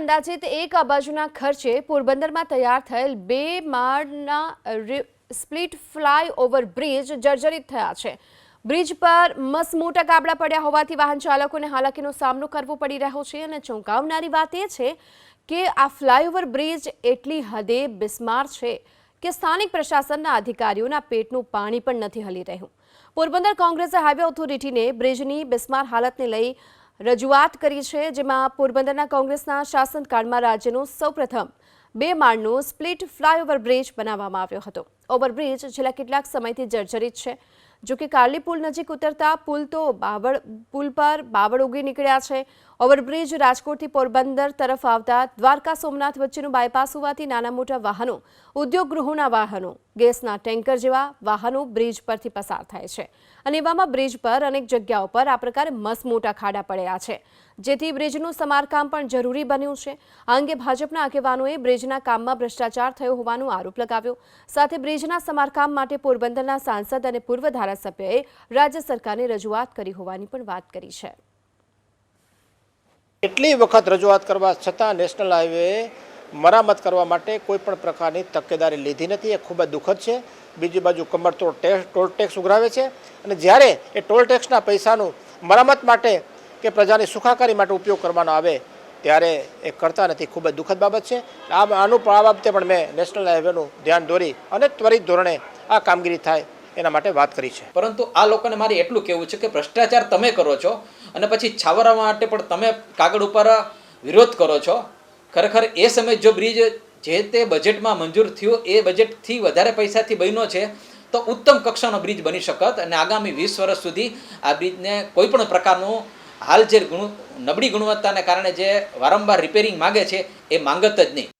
અંદાજિત એક અબાજુના ખર્ચે પોરબંદરમાં તૈયાર થયેલ બે માળના સ્પ્લિટ ફ્લાય ઓવર બ્રિજ જર્જરિત થયા છે. બ્રિજ પર મસમોટા કાબડા પડ્યા હોવાથી વાહન ચાલકોને હાલાકીનો સામનો કરવો પડી રહ્યો છે અને ચોંકાવનારી વાત એ છે કે આ ફ્લાયઓવર બ્રિજ એટલી હદે બિસ્માર છે કે સ્થાનિક પ્રશાસનના અધિકારીઓના પેટનું પાણી પણ નથી હલી રહ્યું. પોરબંદર કોંગ્રેસે હાઈવે ઓથોરિટીને બ્રિજની બિસ્માર હાલતને લઈ રજૂઆત કરી છે, જેમાં પોરબંદરના કોંગ્રેસના શાસનકાળમાં રાજ્યનો સૌપ્રથમ બે માળનો સ્પ્લિટ ફ્લાયઓવર બ્રિજ બનાવવામાં આવ્યો હતો. ઓવરબ્રિજ છેલ્લા કેટલાક સમયથી જર્જરિત છે. જો કે કાર્લી પુલ નજીક ઉતરતા પુલ તો બાવળ, પુલ પર બાવળ ઉગી નીકળ્યા છે. ઓવરબ્રિજ રાજકોટથી પોરબંદર તરફ આવતા દ્વારકા સોમનાથ વચ્ચેનું બાયપાસ હોવાથી નાના મોટા વાહનો ઉદ્યોગ ગૃહોના વાહનો ગેસના ટેન્કર જેવા વાહનો બ્રિજ પરથી પસાર થાય છે. અને એવામાં બ્રિજ પર અનેક જગ્યાઓ પર આ પ્રકારે મસમોટા ખાડા પડ્યા છે. જેથી બ્રિજનું સમારકામ પણ જરૂરી બન્યું છે. આ અંગે ભાજપના આગેવાનોએ બ્રિજના કામમાં ભ્રષ્ટાચાર થયો હોવાનો આરોપ લગાવ્યો. સાથે બ્રિજના સમારકામ માટે પોરબંદરના સાંસદ અને પૂર્વ ધારાસભ્યએ રાજ્ય સરકારને રજૂઆત કરી હોવાની પણ વાત કરી છે. કેટલી વખત રજૂઆત કરવા છતાં નેશનલ હાઈવે મરામત કરવા માટે કોઈ પણ પ્રકારની તકેદારી લીધી નથી. એ ખૂબ જ દુઃખદ છે. બીજી બાજુ કમરતોડ ટેક્સ ટોલ ટેક્સ ઉઘરાવે છે અને જ્યારે એ ટોલ ટેક્સના પૈસાનું મરામત માટે કે પ્રજાની સુખાકારી માટે ઉપયોગ કરવાનો આવે ત્યારે એ કરતા નથી. ખૂબ જ દુઃખદ બાબત છે. આ આનું આ બાબતે પણ મેં નેશનલ હાઈવેનું ધ્યાન દોરી અને ત્વરિત ધોરણે આ કામગીરી થાય એના માટે વાત કરી છે. પરંતુ આ લોકોને મારે એટલું કહેવું છે કે ભ્રષ્ટાચાર તમે કરો છો અને પછી છાવરવા માટે પણ તમે કાગળ ઉપર વિરોધ કરો છો. ખરેખર એ સમયે જો બ્રિજ જે તે બજેટમાં મંજૂર થયો, એ બજેટથી વધારે પૈસાથી બન્યો છે, તો ઉત્તમ કક્ષાનો બ્રિજ બની શકત અને આગામી વીસ વર્ષ સુધી આ બ્રિજને કોઈ પણ પ્રકારનું હાલ જે ગુણ નબળી ગુણવત્તાને કારણે જે વારંવાર રિપેરિંગ માગે છે, એ માંગત જ નહીં.